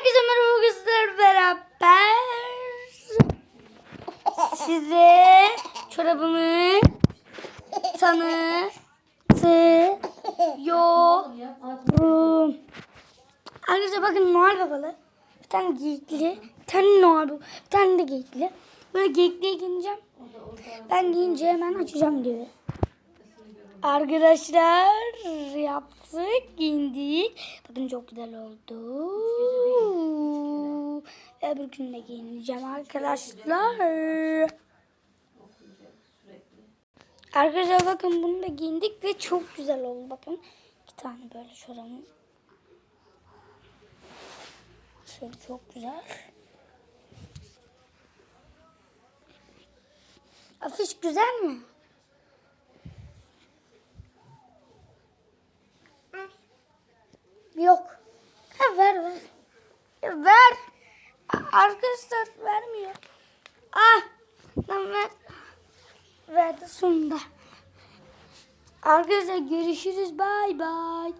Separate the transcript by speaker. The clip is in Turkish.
Speaker 1: Herkese merhaba kızlar beraber. Size çorabımı tanıtıyorum. Arkadaşlar bakın Noel babalı. Bir tane geyikli. Bir tane Noel baba. Bir tane de geyikli. Böyle geyikliye giyineceğim. Ben giyince hemen açacağım diyor. Arkadaşlar yaptık, giyindik. Bakın çok güzel oldu. Öbür gün de giyineceğim arkadaşlar. Arkadaşlar bakın bunu da giyindik ve çok güzel oldu. Bakın iki tane böyle şuramın. Şöyle çok güzel. Afiş güzel mi? Yok. Ha ver ver. Ya ver. Arkadaşlar vermiyor. Ah. Lan ver. Verdi sonunda. Arkadaşlar görüşürüz. Bay bay.